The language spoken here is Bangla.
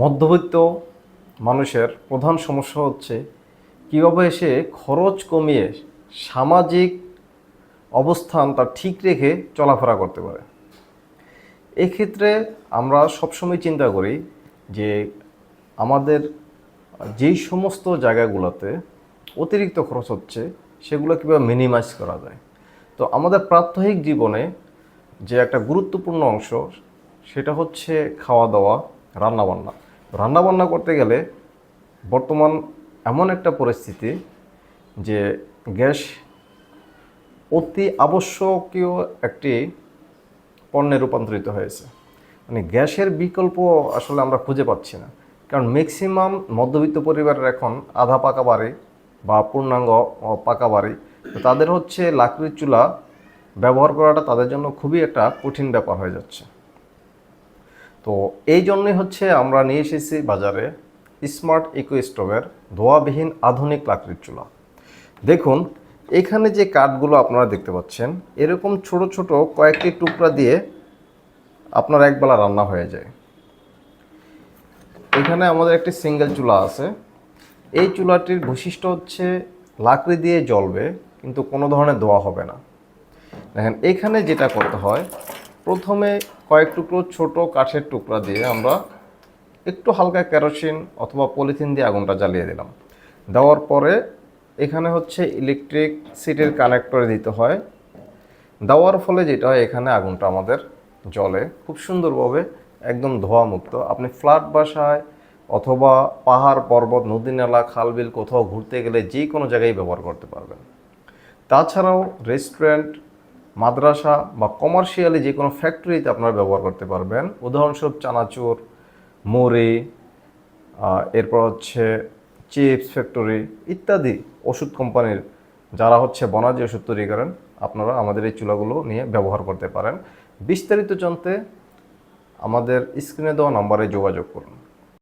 মধ্যবিত্ত মানুষের প্রধান সমস্যা হচ্ছে কীভাবে সে খরচ কমিয়ে সামাজিক অবস্থান তার ঠিক রেখে চলাফেরা করতে পারে। এক্ষেত্রে আমরা সবসময় চিন্তা করি যে আমাদের যেই সমস্ত জায়গাগুলোতে অতিরিক্ত খরচ হচ্ছে, সেগুলো কীভাবে মিনিমাইজ করা যায়? তো আমাদের প্রাত্যহিক জীবনে যে একটা গুরুত্বপূর্ণ অংশ, সেটা হচ্ছে খাওয়া দাওয়া রান্নাবান্না। রান্নাবান্না করতে গেলে বর্তমান এমন একটা পরিস্থিতি যে গ্যাস অতি আবশ্যকীয় একটি পণ্যে রূপান্তরিত হয়েছে। মানে গ্যাসের বিকল্প আসলে আমরা খুঁজে পাচ্ছি না। কারণ ম্যাক্সিমাম মধ্যবিত্ত পরিবারের এখন আধা পাকা বাড়ি বা পূর্ণাঙ্গ পাকা বাড়ি, তো তাদের হচ্ছে লাকড়ির চুলা ব্যবহার করাটা তাদের জন্য খুবই একটা কঠিন ব্যাপার হয়ে যাচ্ছে। তো এই জন্যই হচ্ছে আমরা নিয়ে এসেছি বাজারে স্মার্ট ইকো স্টোভের ধোয়াবিহীন আধুনিক লাকড়ির চুলা। দেখুন, এখানে যে কাঠগুলো আপনারা দেখতে পাচ্ছেন, এরকম ছোট ছোট কয়েকটি টুকরা দিয়ে আপনার একবেলা রান্না হয়ে যায়। এখানে আমাদের একটি সিঙ্গেল চুলা আছে। এই চুলাটির বৈশিষ্ট্য হচ্ছে লাকড়ি দিয়ে জ্বলবে, কিন্তু কোনো ধরনের ধোয়া হবে না। দেখেন, এখানে যেটা করতে হয় প্রথমে কয়েক টুকরো ছোট কাঠের টুকরা দিয়ে আমরা একটু হালকা কেরোসিন অথবা পলিথিন দিয়ে আগুনটা জ্বালিয়ে দিলাম। দেওয়ার পরে এখানে হচ্ছে ইলেকট্রিক সিটের কানেক্টরে দিতে হয়। দেওয়ার ফলে যেটা হয়, এখানে আগুনটা আমাদের জলে খুব সুন্দরভাবে একদম ধোয়া মুক্ত আপনি ফ্ল্যাট বাসায় অথবা পাহাড়, পর্বত, নদী, নালা খালবিল কোথাও ঘুরতে গেলে যে কোনো জায়গায় ব্যবহার করতে পারবেন। তাছাড়াও রেস্টুরেন্ট মাদ্রাসা বা কমার্শিয়ালি যে কোনো ফ্যাক্টরিতে আপনারা ব্যবহার করতে পারবেন। উদাহরণস্বরূপ চানাচুর, মুড়ি এরপর হচ্ছে চিপস ফ্যাক্টরি ইত্যাদি ওষুধ কোম্পানির যারা হচ্ছে বনাজি ওষুধ তৈরি করেন, আপনারা আমাদের এই চুলাগুলো নিয়ে ব্যবহার করতে পারেন। বিস্তারিত জানতে আমাদের স্ক্রিনে দেওয়া নম্বরে যোগাযোগ করুন।